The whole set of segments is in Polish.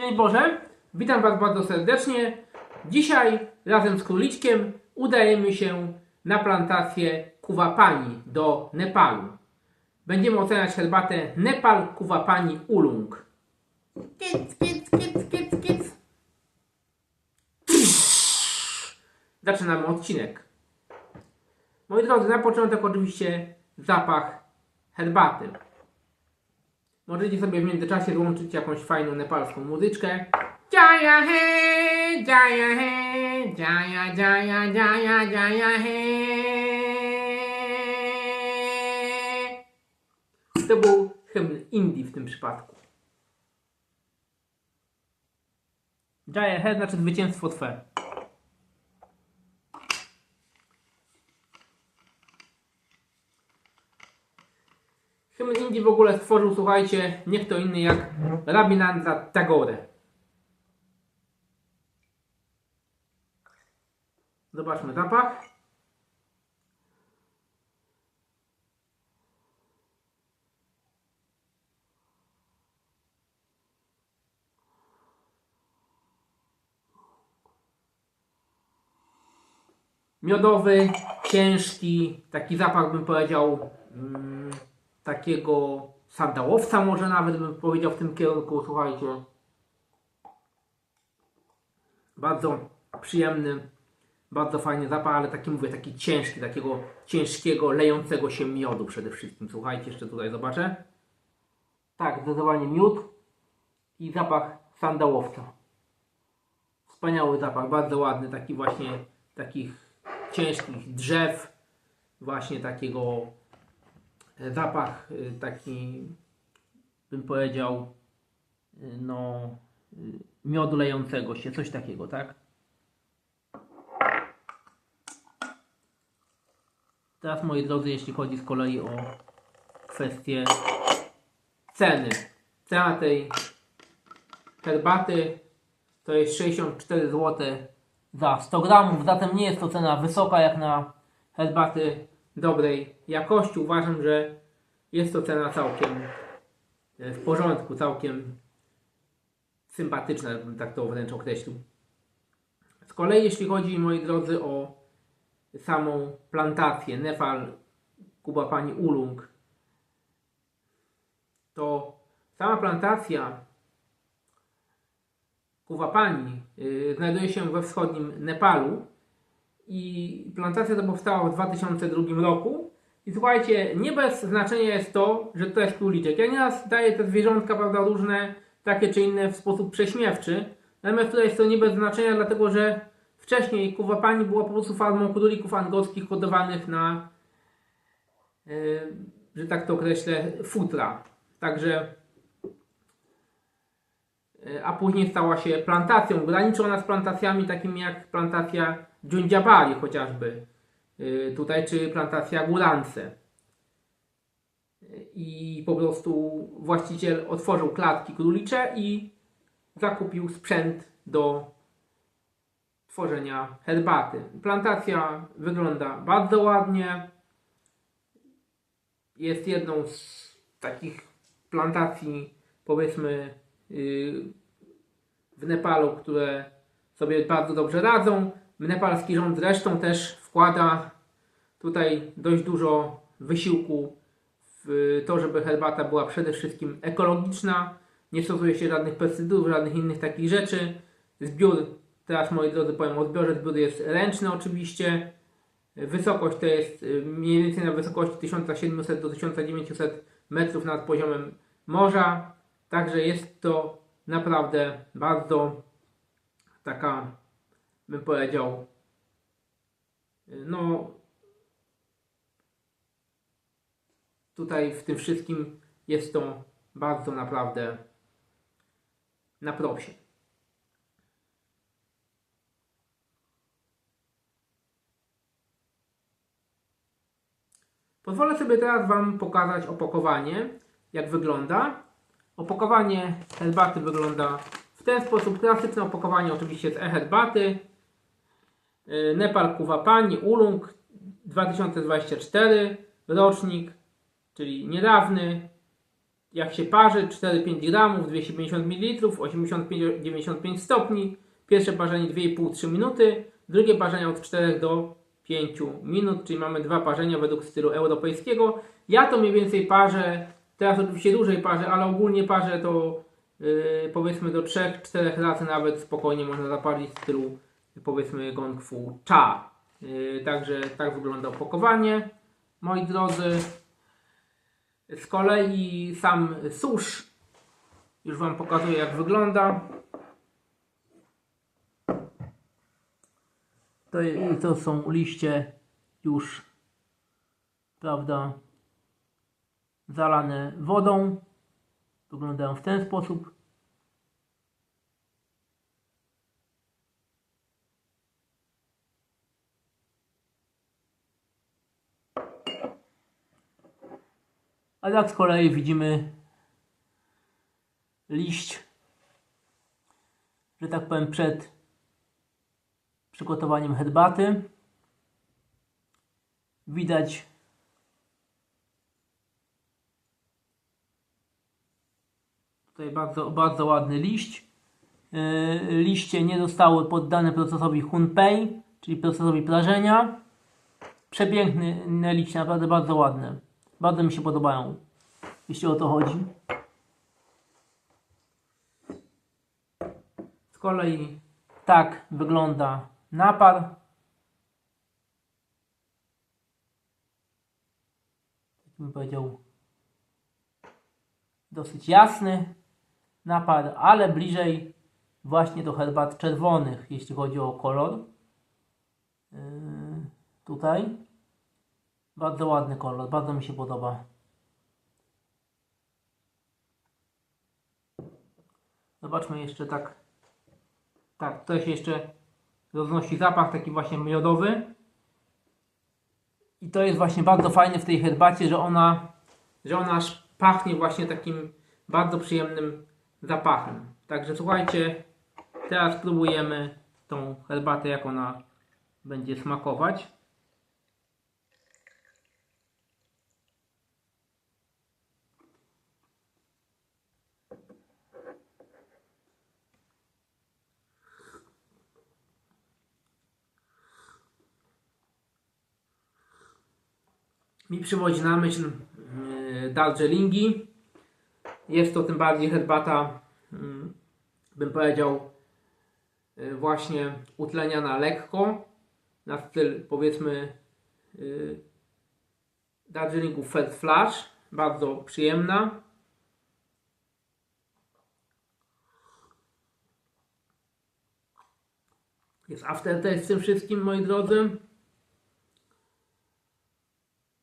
Szczęść Boże, witam Was bardzo serdecznie. Dzisiaj razem z króliczkiem udajemy się na plantację Kuwapani do Nepalu. Będziemy oceniać herbatę Nepal Kuwapani Ulung. Kic, kic, kic, kic, kic. Zaczynamy odcinek. Moi drodzy, na początek oczywiście zapach herbaty. Możecie sobie w międzyczasie włączyć jakąś fajną nepalską muzyczkę. Jaya he, jaya he, jaya, jaya, jaya, jaya he. To był hymn Indii w tym przypadku. Jaya he znaczy zwycięstwo Twe. Hymn Indii w ogóle stworzył, słuchajcie, nie kto inny jak Rabinandra Tagore. Zobaczmy zapach. Miodowy, ciężki, taki zapach bym powiedział mm, takiego sandałowca może nawet bym powiedział w tym kierunku, słuchajcie. Bardzo przyjemny, bardzo fajny zapach, ale taki mówię, taki ciężki, takiego ciężkiego, lejącego się miodu przede wszystkim. Słuchajcie, jeszcze tutaj zobaczę. Tak, zdecydowanie miód i zapach sandałowca. Wspaniały zapach, bardzo ładny, taki właśnie takich ciężkich drzew, właśnie takiego zapach y, taki bym powiedział y, no y, miodu lejącego się, coś takiego, tak? Teraz moi drodzy, jeśli chodzi z kolei o kwestię ceny. Cena tej herbaty to jest 64 zł za 100 gramów, zatem nie jest to cena wysoka jak na herbaty dobrej jakości. Uważam, że jest to cena całkiem e, w porządku, całkiem sympatyczna, bym tak to wręcz określił. Z kolei jeśli chodzi, moi drodzy, o samą plantację Nepal Kuba Pani Ulung, to sama plantacja Kuwapani y, znajduje się we wschodnim Nepalu i plantacja ta powstała w 2002 roku. I słuchajcie, nie bez znaczenia jest to, że to jest króliczek. Ja nieraz daję te zwierzątka, prawda, różne, takie czy inne w sposób prześmiewczy. Natomiast tutaj jest to nie bez znaczenia, dlatego że wcześniej Kuwapani była po prostu farmą królików angolskich hodowanych na, yy, że tak to określę, futra. Także E, a później stała się plantacją. Graniczy ona z plantacjami takimi jak plantacja Dżundziabali chociażby tutaj, czy plantacja Gulance. E, I po prostu właściciel otworzył klatki królicze i zakupił sprzęt do tworzenia herbaty. Plantacja wygląda bardzo ładnie. Jest jedną z takich plantacji, powiedzmy, y, w Nepalu, które sobie bardzo dobrze radzą. Nepalski rząd zresztą też wkłada tutaj dość dużo wysiłku w to, żeby herbata była przede wszystkim ekologiczna. Nie stosuje się żadnych pestycydów, żadnych innych takich rzeczy. Zbiór, teraz moi drodzy powiem o zbiorze, zbiór jest ręczny oczywiście. Wysokość to jest y, mniej więcej na wysokości 1700 do 1900 metrów nad poziomem morza. Także jest to naprawdę bardzo taka, bym powiedział, no tutaj w tym wszystkim jest to bardzo naprawdę na prosie. Pozwolę sobie teraz Wam pokazać opakowanie, jak wygląda. Opakowanie herbaty wygląda w ten sposób. Klasyczne opakowanie oczywiście z e-herbaty. Yy, Nepal Kuwapani Ulung 2024 rocznik, czyli niedawny. jak się parzy 4-5 gramów, 250 ml, 85-95 stopni. Pierwsze parzenie 2,5-3 minuty, drugie parzenie od 4 do 5 minut, czyli mamy dwa parzenia według stylu europejskiego. Ja to mniej więcej parzę, teraz oczywiście dłużej parzę, ale ogólnie parzę to yy, powiedzmy do 3-4 razy nawet spokojnie można zapalić w stylu powiedzmy gong fu cha. Yy, także tak wygląda opakowanie, moi drodzy. Z kolei sam susz już Wam pokazuję jak wygląda. To, to są liście już, prawda, zalane wodą. Wyglądają w ten sposób. A tak z kolei widzimy liść, że tak powiem, przed przygotowaniem herbaty. Widać tutaj bardzo, bardzo ładny liść. Yy, liście nie zostały poddane procesowi Hunpei, czyli procesowi prażenia. Przepiękne liście, naprawdę bardzo ładne. Bardzo mi się podobają, jeśli o to chodzi. Z kolei tak wygląda napar. Jak bym powiedział, dosyć jasny napar, ale bliżej właśnie do herbat czerwonych, jeśli chodzi o kolor. Yy, tutaj. Bardzo ładny kolor, bardzo mi się podoba. Zobaczmy jeszcze tak. Tak, to się jeszcze roznosi zapach taki właśnie miodowy. I to jest właśnie bardzo fajne w tej herbacie, że ona, że ona aż pachnie właśnie takim bardzo przyjemnym zapachem. Także słuchajcie, teraz spróbujemy tą herbatę, jak ona będzie smakować. Mi przywodzi na myśl yy, Darjeelingi. Jest to tym bardziej herbata, mm, bym powiedział, yy, właśnie utleniana lekko, na styl powiedzmy yy, Darjeelingu First Flash, bardzo przyjemna. Jest aftertaste w tym wszystkim, moi drodzy.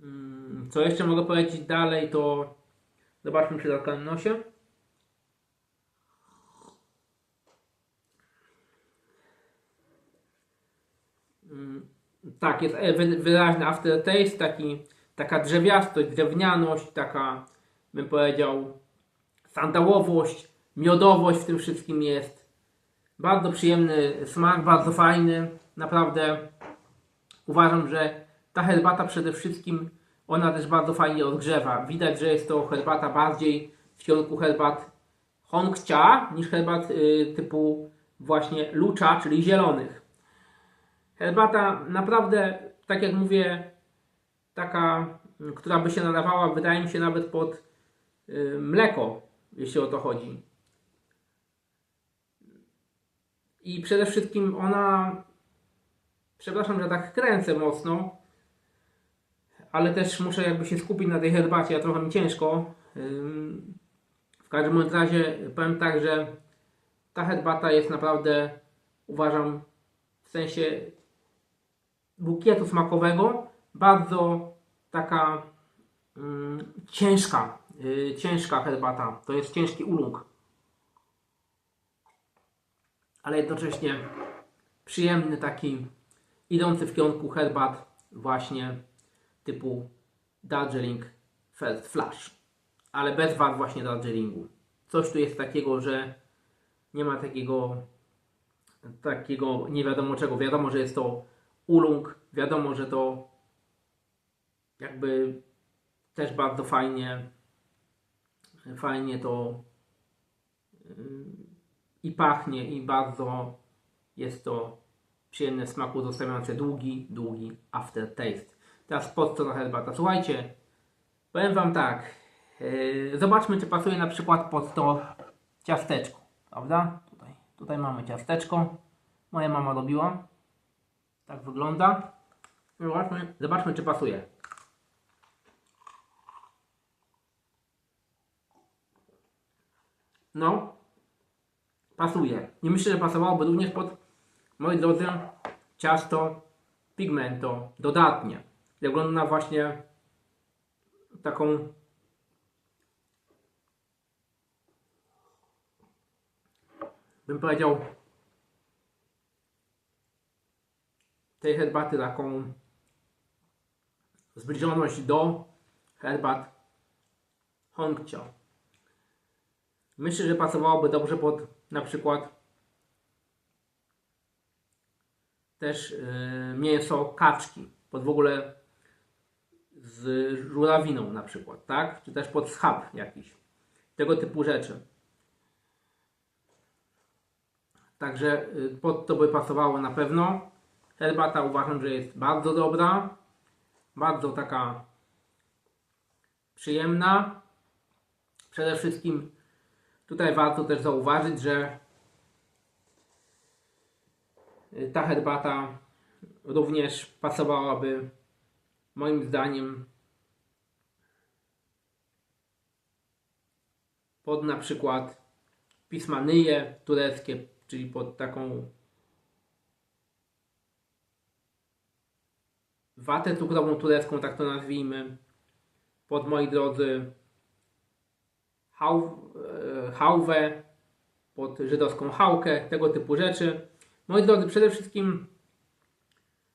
Mm, Co jeszcze mogę powiedzieć dalej, to zobaczmy przy zatkanym nosie. Mm, Tak, jest e, wy- wyraźny aftertaste, taki, taka drzewiastość, drewnianość, taka bym powiedział sandałowość, miodowość w tym wszystkim jest. Bardzo przyjemny smak, bardzo fajny. Naprawdę uważam, że ta herbata przede wszystkim ona też bardzo fajnie odgrzewa. Widać, że jest to herbata bardziej w kierunku herbat Hongcha niż herbat y, typu właśnie lucza, czyli zielonych. Herbata naprawdę, tak jak mówię, taka, y, która by się nadawała, wydaje mi się nawet pod y, mleko, jeśli o to chodzi. I przede wszystkim ona, przepraszam, że tak kręcę mocno, ale też muszę jakby się skupić na tej herbacie, a trochę mi ciężko. W każdym razie powiem tak, że ta herbata jest naprawdę, uważam, w sensie bukietu smakowego, bardzo taka ciężka, yy, ciężka herbata. To jest ciężki ulung. Ale jednocześnie przyjemny taki, idący w kierunku herbat właśnie typu Darjeeling First Flash, ale bez wad właśnie Darjeelingu. Coś tu jest takiego, że nie ma takiego takiego nie wiadomo czego. Wiadomo, że jest to ulung, wiadomo, że to jakby też bardzo fajnie fajnie to yy, i pachnie i bardzo jest to przyjemne smaku, zostawiające długi, długi aftertaste. Teraz pod co na herbata. Słuchajcie, powiem Wam tak. Yy, zobaczmy, czy pasuje na przykład pod to ciasteczko. Prawda? Tutaj, tutaj mamy ciasteczko. Moja mama robiła. Tak wygląda. Zobaczmy, zobaczmy czy pasuje. No, pasuje. Nie myślę, że pasowałoby również pod, moi drodzy, ciasto pigmento dodatnie. Wygląda na właśnie taką bym powiedział tej herbaty taką zbliżoność do herbat Hongcio. Myślę, że pasowałoby dobrze pod na przykład też yy, mięso kaczki, pod w ogóle z żurawiną na przykład, tak? Czy też pod schab jakiś. Tego typu rzeczy. Także y, pod to by pasowało na pewno. Herbata uważam, że jest bardzo dobra. Bardzo taka przyjemna. Przede wszystkim tutaj warto też zauważyć, że y, ta herbata również pasowałaby moim zdaniem pod na przykład pismanyje tureckie, czyli pod taką watę cukrową turecką, tak to nazwijmy, pod moi drodzy hał, e, hałwę, pod żydowską chałkę, tego typu rzeczy. Moi drodzy, przede wszystkim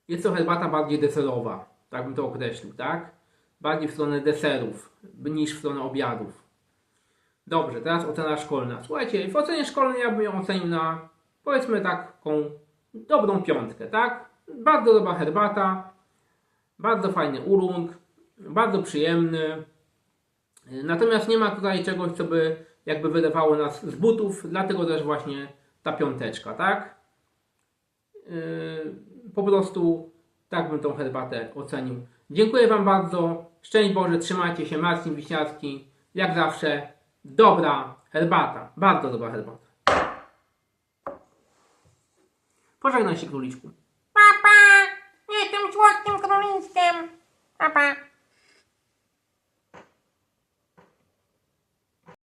jest to herbata bardziej deserowa, tak bym to określił, tak? Bardziej w stronę deserów niż w stronę obiadów. Dobrze, teraz ocena szkolna. Słuchajcie, w ocenie szkolnej ja bym ją ocenił na powiedzmy taką dobrą piątkę, tak? Bardzo dobra herbata, bardzo fajny urung, bardzo przyjemny. Natomiast nie ma tutaj czegoś, co by jakby wydawało nas z butów, dlatego też właśnie ta piąteczka, tak? Yy, po prostu tak bym tą herbatę ocenił. Dziękuję Wam bardzo. Szczęść Boże, trzymajcie się. Marcin Wiśniarski. Jak zawsze, dobra herbata. Bardzo dobra herbata. Pożegnaj się, króliczku. Papa! Jestem słodkim króliczkiem. Papa.